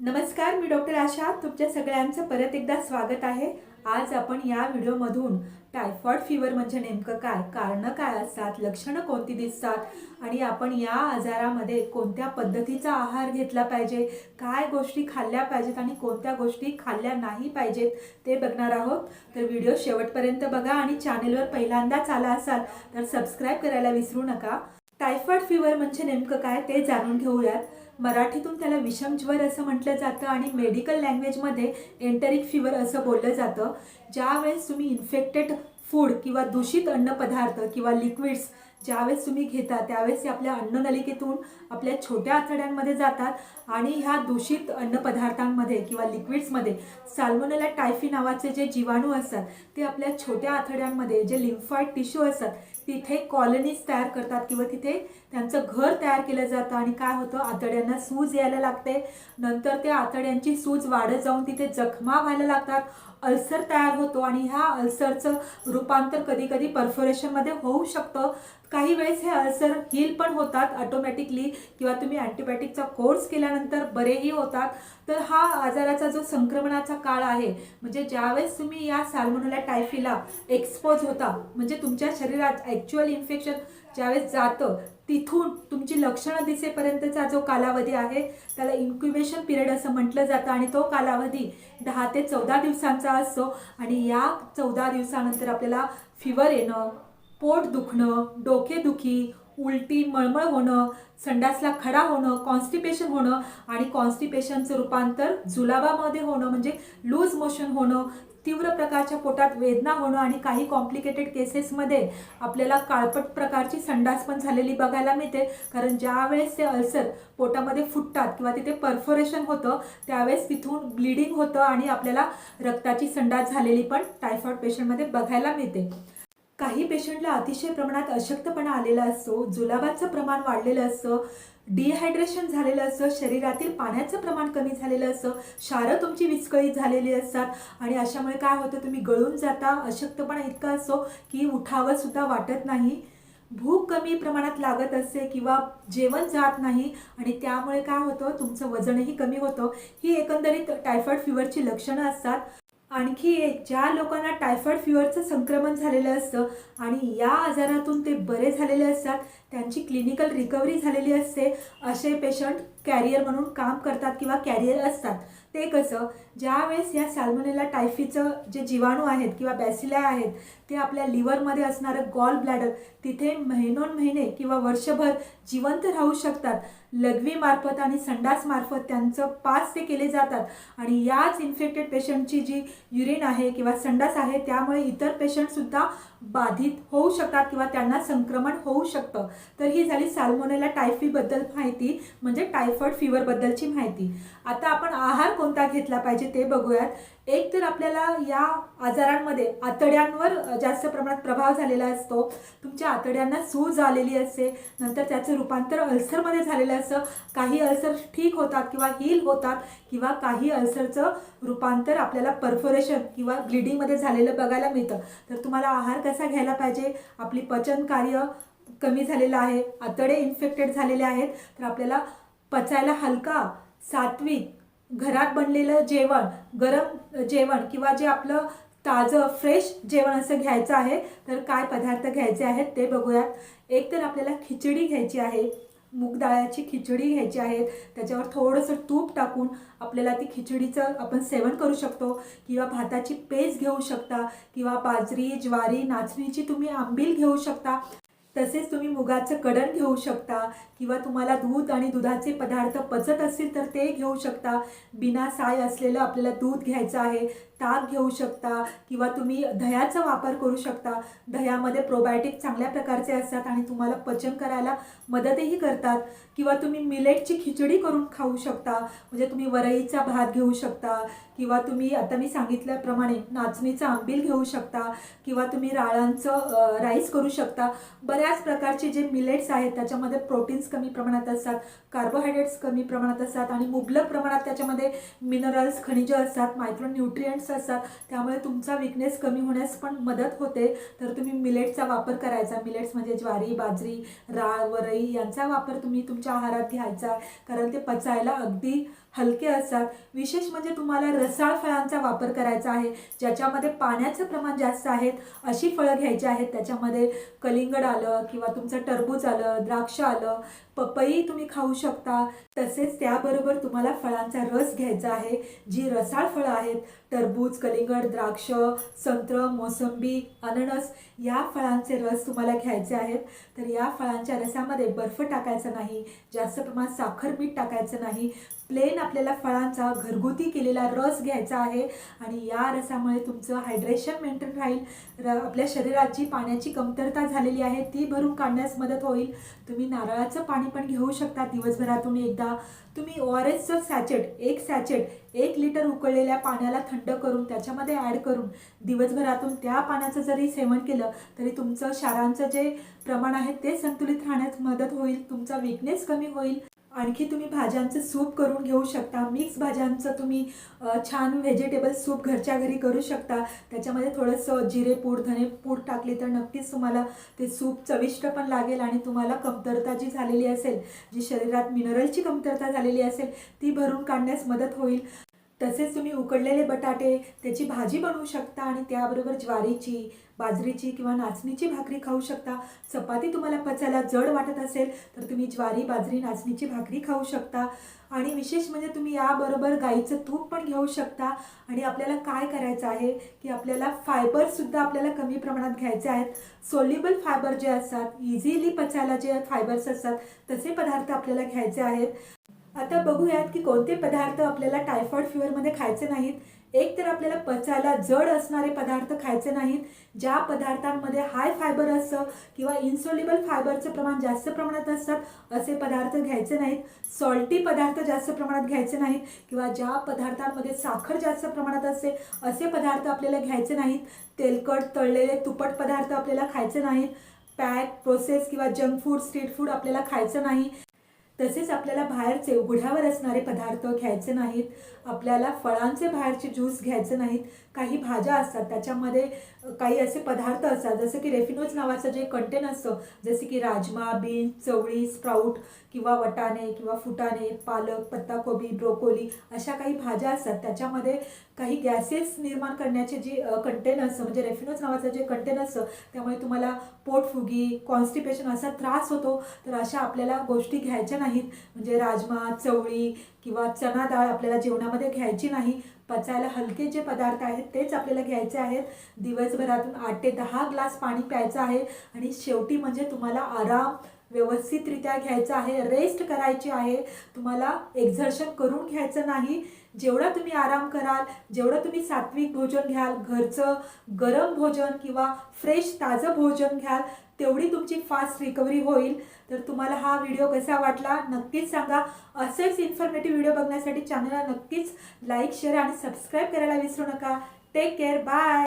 नमस्कार मी डॉक्टर आशा. तुमच्या सगळ्यांचं परत एकदा स्वागत आहे. आज आपण या व्हिडिओमधून टायफॉइड फिवर म्हणजे नेमकं काय कारणं काय असतात लक्षणं कोणती दिसतात आणि आपण या आजारामध्ये कोणत्या पद्धतीचा आहार घेतला पाहिजे काय गोष्टी खाल्ल्या पाहिजेत आणि कोणत्या गोष्टी खाल्ल्या नाही पाहिजेत ते बघणार आहोत. तर व्हिडिओ शेवटपर्यंत बघा आणि चॅनेलवर पहिल्यांदाच आला असाल तर सबस्क्राईब करायला विसरू नका. टायफॉइड फिवर म्हणजे नेमकं काय ते जाणून घेऊयात. मराठीतून त्याला विषम ज्वर असं म्हटलं जातं आणि मेडिकल लँग्वेजमध्ये एंटरिक फिवर असं बोललं जातं. ज्यावेळेस तुम्ही इन्फेक्टेड फूड किंवा दूषित अन्नपदार्थ किंवा लिक्विड्स ज्यावेळेस तुम्ही घेता त्यावेळेस ते आपल्या अन्ननलिकेतून आपल्या छोट्या आतड्यांमध्ये जातात आणि ह्या दूषित अन्नपदार्थांमध्ये किंवा लिक्विड्समध्ये साल्मोनेला टायफी नावाचे जे जीवाणू असतात ते आपल्या छोट्या आतड्यांमध्ये जे लिम्फॉइड टिश्यू असतात तिथे कॉलनीज तयार करतात किंवा तिथे त्यांचं घर तयार केलं जातं आणि काय होतं? आतड्यांना सूज यायला लागते. नंतर त्या आतड्यांची सूज वाढत जाऊन तिथे जखमा व्हायला लागतात. अल्सर तयार होतो आणि ह्या अल्सरचं रूपांतर कधी कधी परफोरेशनमध्ये होऊ शकतं. काही वेळेस हे अल्सर हील पण होतात ऑटोमॅटिकली किंवा तुम्ही अँटीबायोटिकचा कोर्स केल्यानंतर बरेही होतात. तर हा आजाराचा जो संक्रमणाचा काळ आहे म्हणजे ज्यावेळेस तुम्ही या साल्मोनेला टायफीला एक्सपोज होता म्हणजे तुमच्या शरीरात ॲक्च्युअल इन्फेक्शन ज्यावेळेस जातं तिथून तुमची लक्षणं दिसेपर्यंतचा जो कालावधी आहे त्याला इन्क्युबेशन पिरियड असं म्हटलं जातं आणि तो कालावधी दहा ते चौदा दिवसांचा असतो. आणि या चौदा दिवसानंतर आपल्याला फिवर येणं पोट दुखणं डोकेदुखी उलटी मळमळ होणं संडासला खडा होणं कॉन्स्टिपेशन होणं आणि कॉन्स्टिपेशनचं रूपांतर जुलाबामध्ये होणं म्हणजे लूज मोशन होणं तीव्र प्रकारच्या पोटात वेदना होणं आणि काही कॉम्प्लिकेटेड केसेसमध्ये आपल्याला काळपट प्रकारची संडास पण झालेली बघायला मिळते. कारण ज्या वेळेस ते अल्सर पोटामध्ये फुटतात किंवा तिथे परफोरेशन होतं त्यावेळेस तिथून ब्लिडिंग होतं आणि आपल्याला रक्ताची संडास झालेली पण टायफॉइड पेशंटमध्ये बघायला मिळते. काही पेशंटला अतिशय प्रमाणात अशक्तपणा आलेला असतो जुलाबाचं प्रमाण वाढलेलं असतं डिहायड्रेशन झालेलं असतं शरीरातील पाण्याचं प्रमाण कमी झालेलं असतं क्षारं तुमची विस्कळीत झालेली असतात आणि अशामुळे काय होतं तुम्ही गळून जाता अशक्तपणा इतका असतो की उठावं सुद्धा वाटत नाही. भूक कमी प्रमाणात लागत असते किंवा जेवण जात नाही आणि त्यामुळे काय होतं तुमचं वजनही कमी होतं. ही एकंदरीत टायफॉइड फिवरची लक्षणं असतात. आणखी एक ज्या लोकांना टायफॉइड फिवरचं संक्रमण झालेलं असतं आणि या आजारातून ते बरे झालेले असतात त्यांची क्लिनिकल रिकव्हरी झालेली असते असे पेशंट कॅरियर म्हणून काम करतात किंवा कॅरियर असतात. ते कसं ज्यावेळेस या सॅल्मोनेला टायफीचं जे जीवाणू आहेत किंवा बॅसिल्या आहेत ते आपल्या लिव्हरमध्ये असणारं गॉल ब्लॅडर तिथे महिनोन महिने किंवा वर्षभर जिवंत राहू शकतात. लघवीमार्फत आणि संडासमार्फत त्यांचं पास ते केले जातात. आणि याच इन्फेक्टेड पेशंटची जी युरिन आहे किंवा संडास आहे त्यामुळे इतर पेशंटसुद्धा बाधित होऊ शकतात किंवा त्यांना संक्रमण होऊ शकतं. तर ही झाली साल्मोनेला टायफीबद्दल माहिती म्हणजे टायफॉइड फिवरबद्दलची माहिती. आता आपण आहार कोणता घेतला पाहिजे ते बघूयात. एक तर आपल्याला या आजारांमध्ये आतड्यांवर जास्त प्रमाणात प्रभाव झालेला असतो. तुमच्या आतड्यांना सूज आलेली असते. नंतर त्याचं रूपांतर अल्सरमध्ये झालेलं असतं. काही अल्सर ठीक होतात किंवा हील होतात किंवा काही अल्सरचं रूपांतर आपल्याला परफोरेशन किंवा ब्लिडिंगमध्ये झालेलं बघायला मिळतं. तर तुम्हाला आहार कसा घ्यायला पाहिजे? आपली पचन कार्य कमी झालेलं आहे. आतडे इन्फेक्टेड झालेले आहेत. तर आपल्याला पचायला हलका सात्विक घरात बनलेलं जेवण गरम जेवण किंवा जे आपलं ताजं फ्रेश जेवण असं घ्यायचं आहे तर काय पदार्थ घ्यायचे आहेत ते बघूयात. एक तर आपल्याला खिचडी घ्यायची आहे मूग खिचडी घ्यायची आहे त्याच्यावर थोडंसं तूप टाकून आपल्याला ती खिचडीचं आपण सेवन करू शकतो किंवा भाताची पेज घेऊ शकता किंवा बाजरी ज्वारी नाचणीची तुम्ही आंबील घेऊ शकता. तसेच तुम्ही मुगाचं कडण घेऊ शकता किंवा तुम्हाला दूध आणि दुधाचे पदार्थ पचत असतील तर ते घेऊ शकता. बिना साय असलेलं आपल्याला दूध घ्यायचं आहे. ताक घेऊ शकता किंवा तुम्ही दह्याचा वापर करू शकता. दह्यामध्ये प्रोबायोटिक चांगल्या प्रकारचे असतात आणि तुम्हाला पचन करायला मदतही करतात. किंवा तुम्ही मिलेटची खिचडी करून खाऊ शकता. म्हणजे तुम्ही वरईचा भात घेऊ शकता. किंवा तुम्ही आता मी सांगितल्याप्रमाणे नाचणीचं आंबील घेऊ शकता. किंवा तुम्ही राळांचं राईस करू शकता. बऱ्याच प्रकारचे जे मिलेट्स आहेत त्याच्यामध्ये प्रोटीन्स कमी प्रमाणात असतात कार्बोहायड्रेट्स कमी प्रमाणात असतात आणि मुबलक प्रमाणात त्याच्यामध्ये मिनरल्स खनिजं असतात मायक्रोन्यूट्रियंट्स न्यूट्रियंट्स असतात त्यामुळे तुमचा विकनेस कमी होण्यास पण मदत होते. तर तुम्ही मिलेटचा वापर करायचा. मिलेट्स म्हणजे ज्वारी बाजरी राळ वरई यांचा वापर तुम्ही तुमच्या आहारात घ्यायचा. कारण ते पचायला अगदी हलके असतात. विशेष म्हणजे तुम्हाला रसाळ फळांचा वापर करायचा आहे ज्याच्यामध्ये पाण्याचं प्रमाण जास्त आहेत अशी फळं घ्यायची आहेत. त्याच्यामध्ये कलिंगड आलं किंवा तुमचं टरबूज आलं द्राक्ष आलं पपई तुम्ही खाऊ शकता. तसेच त्याबरोबर तुम्हाला फळांचा रस घ्यायचा आहे. जी रसाळ फळं आहेत टरबूज कलिंगड द्राक्ष संत्र मोसंबी अननस या फळांचे रस तुम्हाला घ्यायचे आहेत. तर या फळांच्या रसामध्ये बर्फ टाकायचा नाही जास्त प्रमाणात साखर मीठ टाकायचं नाही. प्लेन आपल्याला फळांचा घरगुती केलेला रस घ्यायचा आहे आणि या रसामुळे तुमचं हायड्रेशन मेंटेन राहील. र आपल्या शरीराची पाण्याची कमतरता झालेली आहे ती भरून काढण्यास मदत होईल. तुम्ही नारळाचं पाणी पण घेऊ शकता दिवसभरातून एकदा. तुम्ही ओ आर एसचं सॅचेट एक सॅचेट एक लिटर उकळलेल्या पाण्याला थंड करून त्याच्यामध्ये ॲड करून दिवसभरातून त्या पाण्याचं जरी सेवन केलं तरी तुमचं क्षारांचं जे प्रमाण आहे ते संतुलित राहण्यास मदत होईल तुमचा विकनेस कमी होईल. आणखी तुम्ही भाज्यांचं सूप करून घेऊ शकता. मिक्स भाज्यांचं तुम्ही छान व्हेजिटेबल सूप घरच्या घरी करू शकता. त्याच्यामध्ये थोडंसं जिरेपूड धनेपूड टाकली तर नक्कीच तुम्हाला ते सूप चविष्ट पण लागेल आणि तुम्हाला कमतरता जी झालेली असेल जी शरीरात मिनरलची कमतरता झालेली असेल ती भरून काढण्यास मदत होईल. तसेच तुम्ही उकडलेले बटाटे त्याची भाजी बनवू शकता आणि त्याबरोबर ज्वारीची बाजरीची किंवा नाचणीची भाकरी खाऊ शकता. चपाती तुम्हाला पचायला जड वाटत असेल तर तुम्ही ज्वारी बाजरी नाचणीची भाकरी खाऊ शकता. आणि विशेष म्हणजे तुम्ही याबरोबर गाईचं तूप पण घेऊ शकता. आणि आपल्याला काय करायचं आहे की आपल्याला फायबरसुद्धा आपल्याला कमी प्रमाणात घ्यायचे आहेत. सोल्युबल फायबर जे असतात इझिली पचायला जे फायबर्स असतात तसे पदार्थ आपल्याला घ्यायचे आहेत. आता बघूयात की कोणते पदार्थ आपल्याला टायफॉइड फिवरमध्ये खायचे नाहीत. एक तर आपल्याला पचायला जड असणारे पदार्थ खायचे नाहीत. ज्या पदार्थांमध्ये हाय फायबर असतं किंवा इन्सोल्युबल फायबरचं प्रमाण जास्त प्रमाणात असतात असे पदार्थ घ्यायचे नाहीत. सॉल्टी पदार्थ जास्त प्रमाणात घ्यायचे नाहीत किंवा ज्या पदार्थांमध्ये साखर जास्त प्रमाणात असते असे पदार्थ आपल्याला घ्यायचे नाहीत. तेलकट तळलेले तुपट पदार्थ आपल्याला खायचे नाहीत. पॅक प्रोसेस किंवा जंक फूड स्ट्रीट फूड आपल्याला खायचं नाही. तसेच आपल्याला बाहेरचे उघड्यावर असणारे पदार्थ घ्यायचे नाहीत. आपल्याला फळांचे बाहेरचे ज्यूस घ्यायचे नाहीत. काही भाज्या असतात त्याच्यामध्ये काही असे पदार्थ असतात जसं की रेफिनोज नावाचं जे कंटेन असतं जसे की राजमा बीन्स चवळी स्प्राऊट किंवा वटाणे किंवा फुटाणे पालक पत्ताकोबी ब्रोकोली अशा काही भाज्या असतात. त्याच्यामध्ये काही गॅसेस निर्माण करण्याचे जे कंटेन असतं म्हणजे रेफिनोज नावाचं जे कंटेन असतं त्यामुळे तुम्हाला पोटफुगी कॉन्स्टिपेशन असा त्रास होतो. तर अशा आपल्याला गोष्टी घ्यायच्या नाही नाहीत. म्हणजे राजमा चवळी किंवा चना डाळ आपल्याला जेवणामध्ये घ्यायची नाही. पचायला हलके जे पदार्थ आहेत तेच आपल्याला घ्यायचे आहेत. दिवसभरातून आठ ते दहा ग्लास पाणी प्यायचं आहे. आणि शेवटी म्हणजे तुम्हाला आराम व्यवस्थितरित्या घ्यायचा आहे. रेस्ट करायची आहे. तुम्हाला एक्झर्शन करून घ्यायचं नाही. जेवढं तुम्ही आराम कराल जेवढं तुम्ही सात्विक भोजन घ्याल घरचं गरम भोजन किंवा फ्रेश ताजं भोजन घ्याल तेवढी तुमची फास्ट रिकव्हरी होईल. तर तुम्हाला हा व्हिडिओ कसा वाटला नक्कीच सांगा. असेच इन्फॉर्मेटिव्ह व्हिडिओ बघण्यासाठी चॅनलला नक्कीच लाईक शेअर आणि सबस्क्राईब करायला विसरू नका. Take care bye